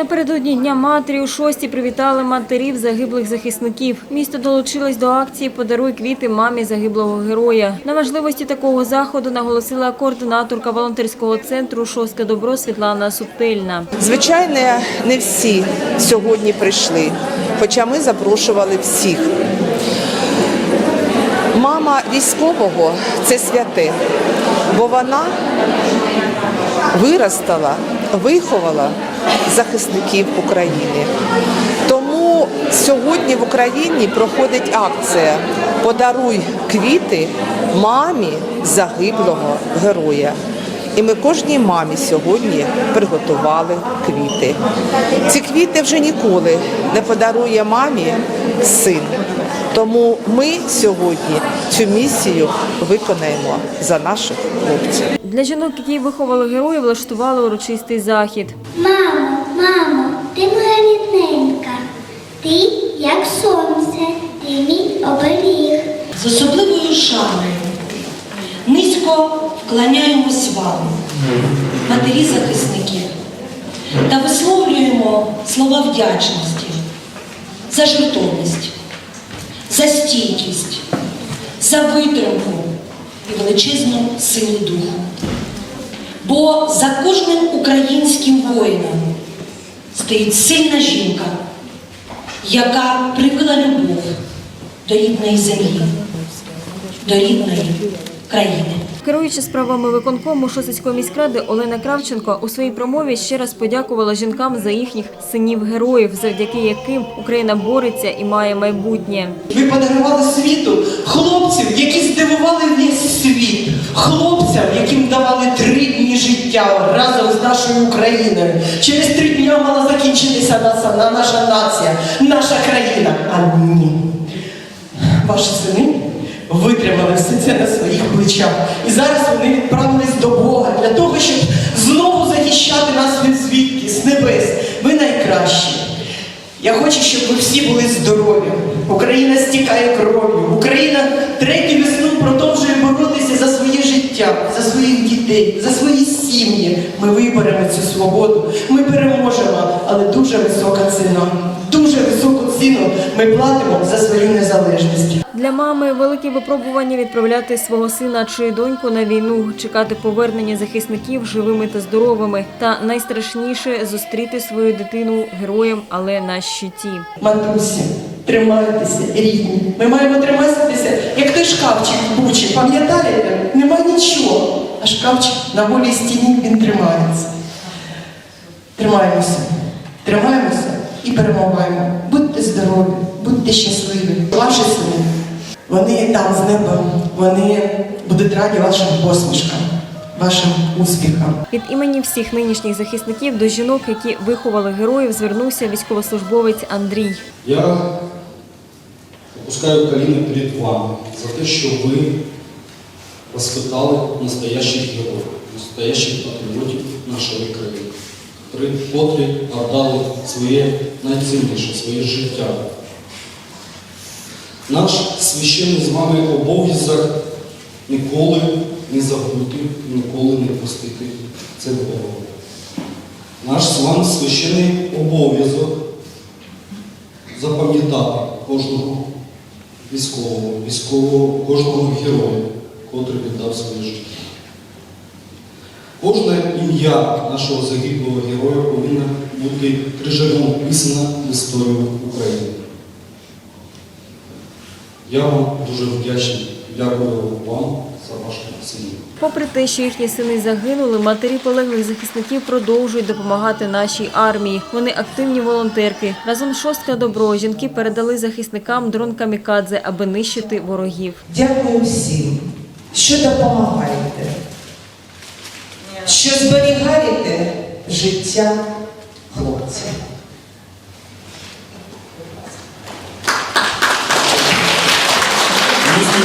Напередодні Дня матері у шості привітали матерів загиблих захисників. Місто долучилось до акції Подаруй квіти мамі загиблого героя. На важливості такого заходу наголосила координаторка волонтерського центру Шостка добро Світлана Субтельна. Звичайно, не всі сьогодні прийшли, хоча ми запрошували всіх. Мама військового це святе, бо вона виростала, виховала захисників України. Тому сьогодні в Україні проходить акція Подаруй квіти мамі загиблого героя. І ми кожній мамі сьогодні приготували квіти. Ці квіти вже ніколи не подарує мамі син. Тому ми сьогодні цю місію виконаємо за наших хлопців. Для жінок, які виховали героя, влаштували урочистий захід. Мамо, мамо, ти моя рідненька, ти як сонце, ти мій оберіг. з особливою шаною. Низько вклоняємось вам, матері захисників, та висловлюємо слова вдячності за жертовність, стійкість, за витримку і величезну силу духу. Бо за кожним українським воїном стоїть сильна жінка, яка привила любов до рідної землі, до рідної країни. Керуючи справами виконкому Шосицької міськради Олена Кравченко у своїй промові ще раз подякувала жінкам за їхніх синів-героїв, завдяки яким Україна бореться і має майбутнє. Ви подарували світу хлопців, які здивували весь світ, хлопцям, яким давали три дні життя разом з нашою Україною. Через три дня мала закінчитися наша, наша нація, наша країна. А ні. Ваші сини витримали це на своїх плечах. І зараз вони відправились до Бога для того, щоб знову захищати нас від звідки, з небес. Ви найкращі. Я хочу, щоб ви всі були здорові. Україна стікає кров'ю. Україна третю весну продовжує боротися за своє життя, за своїх дітей, за свої сім'ї. Ми виберемо цю свободу. Ми переможемо, але дуже висока ціна. Ціну ми платимо за свою незалежність. Для мами велике випробування відправляти свого сина чи доньку на війну, чекати повернення захисників живими та здоровими. Та найстрашніше зустріти свою дитину героєм, але на щиті. Матусі, тримайтеся, рідні. Ми маємо триматися, як той шкафчик в бучі. Пам'ятаєте? Нема нічого. А шкафчик на голій стіні він тримається. Тримаємося, тримаємося і перемагаємо. Будьте здорові, будьте щасливі. Ваші сини, вони там з неба, вони будуть раді вашим посмішкам, вашим успіхам. Від імені всіх нинішніх захисників до жінок, які виховали героїв, звернувся військовослужбовець Андрій. Я опускаю коліна перед вами за те, що ви воспитали настоящих героїв, настоящих патріотів нашої країни, котрі- отдали своє найцінніше, своє життя. Наш священний з вами обов'язок ніколи не забути, ніколи не пустити це Бога. Наш з вами священний обов'язок запам'ятати кожного військового, військового, кожного героя, котрий віддав своє життя. Кожне ім'я нашого загиблого героя повинно бути крижаком вписано в історію України. Я вам дуже вдячний. Дякую вам за вашу сім'ю. Попри те, що їхні сини загинули, матері полеглих захисників продовжують допомагати нашій армії. Вони активні волонтерки. Разом шостка добро жінки передали захисникам дрон камікадзе, аби нищити ворогів. Дякую всім, що допомагаєте, що зберігаєте життя хлопця. Місто